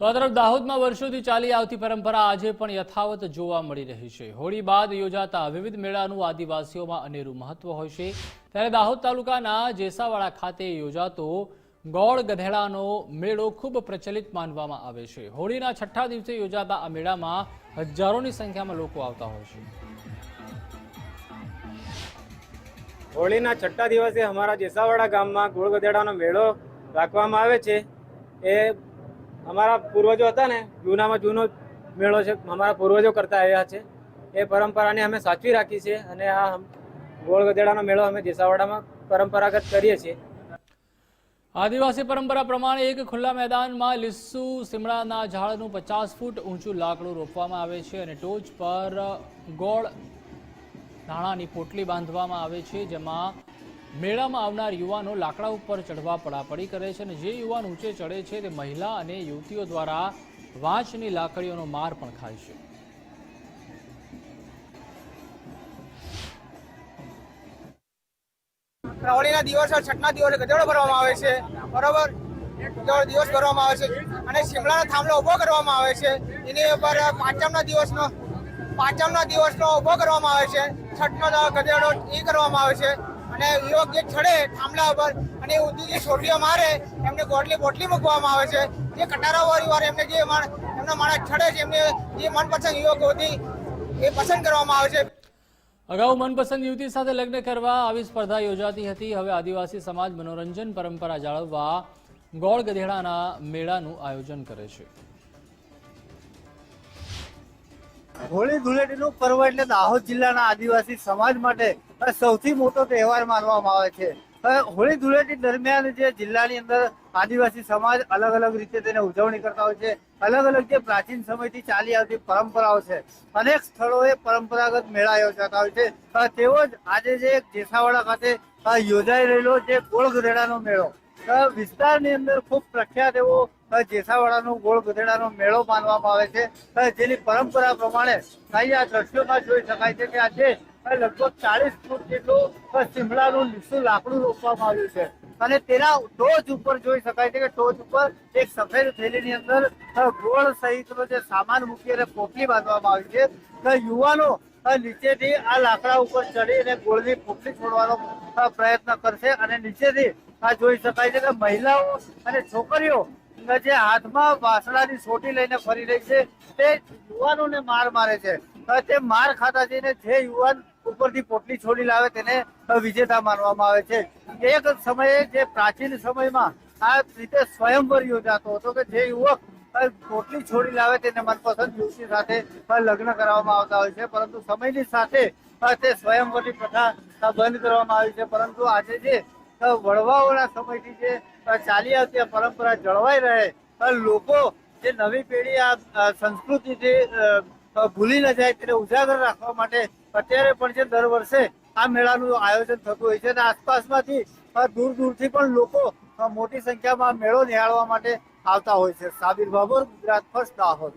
તો આ તરફ દાહોદમાં વર્ષોથી ચાલી આવતી પરંપરા આજે પણ યથાવત જોવા મળી રહી છે. હોળી બાદ યોજાતા વિવિધ મેળાનું આદિવાસીઓમાં અનેરું મહત્વ હોય છે. ત્યારે દાહોદ તાલુકાના જેસાવાડા ખાતે યોજાતો ગોળ ગધેડાનો મેળો ખૂબ પ્રચલિત માનવામાં આવે છે. હોળીના છઠ્ઠા દિવસે યોજાતા આ મેળામાં હજારોની સંખ્યામાં લોકો આવતા હોય છે. હોળીના છઠ્ઠા દિવસે અમારા જેસાવાડા ગામમાં ગોળ ગધેડાનો મેળો રાખવામાં આવે છે. એ અમારા પૂર્વજો હતા ને, જૂનામાં જૂનો મેળો છે, અમારા પૂર્વજો કરતા આવ્યા છે. એ પરંપરાને અમે સાચવી રાખી છે અને આ ગોળ ગધેડાનો મેળો અમે જેસાવાડામાં પરંપરાગત કરીએ છીએ. આદિવાસી પરંપરા પ્રમાણે એક ખુલ્લા મેદાનમાં લીસુ સીમડાના ઝાડનું પચાસ ફૂટ ઊંચું લાકડું રોપવામાં આવે છે અને ટોચ પર ગોળ ધાણાની પોટલી બાંધવામાં આવે છે, જેમાં મેળામાં આવનાર યુવાનો લાકડા ઉપર ચઢવા પડાપડી કરે છે અને જે યુવાન ઊંચે ચડે છે તે મહિલા અને યુવતીઓ દ્વારા વાંચની લાકડીઓનો માર પણ ખાય છે. હોળીના દિવસ છઠના દિવસે ગધેડો ભરવામાં આવે છે. બરોબર? દિવસ ભરવામાં આવે છે. અને શિમલાનો થાંભલો ઊભો કરવામાં આવે છે. એની ઉપર પાંચમના દિવસનો પાંચમના દિવસનો ઊભો કરવામાં આવે છે. છઠનો ગધેડો એ કરવામાં આવે છે. અને યુવક જે ચડે થાંભલા ઉપર અને ઊંધી જે છોડીઓ મારે એમને ગોટલી બોટલી મૂકવામાં આવે છે. જે કટારાવાળી વાર એમને જે માણ- એમનો માણસ ચડે છે એમને જે મનપસંદ યુવક હતી એ પસંદ કરવામાં આવે છે. અગાઉ મનપસંદ યુવતી સાથે લગ્ન કરવા આવી સ્પર્ધા યોજાતી હતી. હવે આદિવાસી સમાજ મનોરંજન પરંપરા જાળવવા ગોળ ગધેડાના મેળાનું આયોજન કરે છે. હોળી ધૂળેટીનું પર્વ એટલે દાહોદ જિલ્લાના આદિવાસી સમાજ માટે સૌથી મોટો તહેવાર માનવામાં આવે છે. હોળી ધૂળેટી દરમિયાન જે જિલ્લાની અંદર આદિવાસી સમાજ અલગ અલગ રીતે તેને ઉજવણી કરતા હોય છે. અલગ અલગ જે પ્રાચીન સમયથી ચાલી આવતી પરંપરાઓ છે. અનેક સ્થળોએ પરંપરાગત મેળા યોજાતા હોય છે. તેવો જ આજે જે જેસાવાડા ખાતે યોજાઈ રહેલો જે ગોળ ગધેડાનો મેળો વિસ્તારની અંદર ખૂબ પ્રખ્યાત એવો જેસાવાડાનો ગોળ ગધેડાનો મેળો માનવામાં આવે છે. જેની પરંપરા પ્રમાણે અહીંયા દ્રશ્યોમાં જોઈ શકાય છે કે આજે લગભગ ચાલીસ ફૂટ જેટલું શિમલાનું લીસું લાકડું રોપવામાં આવ્યું છે. અને તેના ટોચ ઉપર જોઈ શકાય છે કે ટોચ ઉપર એક સફેદ થેલીની અંદર ગોળ સહિતનો જે સામાન મૂકી અને પોપલી બાંધવામાં આવી છે. તો યુવાનો નીચેથી આ લાકડા ઉપર ચડી અને ગોળની પોપલી છોડવાનો પ્રયત્ન કરશે અને નીચેથી આ જોઈ શકાય છે કે મહિલાઓ અને છોકરીઓ જે હાથમાં વાસણાની સોટી લઈને ફરી રહી છે, તે યુવાનોને માર મારે છે. તે માર ખાતા જઈને જે યુવાન ઉપરથી પોટલી છોડી લાવે તેને વિજેતા માનવામાં આવે છે. એક સમયે જે પ્રાચીન સમયમાં આ રીતે સ્વયંવર યોજાતો હતો કે જે યુવક પોટલી છોડી લાવે તેને મનપસંદ યુવતી સાથે લગ્ન કરવામાં આવતા હોય છે. પરંતુ સમયની સાથે તે સ્વયંવરની પ્રથા બંધ કરવામાં આવી છે. પરંતુ આજે જે વડવાઓના સમયથી જે ચાલી આવતી આ પરંપરા જળવાઈ રહે લોકો જે નવી પેઢી આ સંસ્કૃતિથી ભૂલી ન જાય તેને ઉજાગર રાખવા માટે અત્યારે પણ છે દર વર્ષે આ મેળાનું આયોજન થતું હોય છે અને આસપાસમાંથી દૂર દૂરથી પણ લોકો મોટી સંખ્યામાં મેળો નિહાળવા માટે આવતા હોય છે. સાબિર બાબર, ગુજરાત ફર્સ્ટ દાહોદ.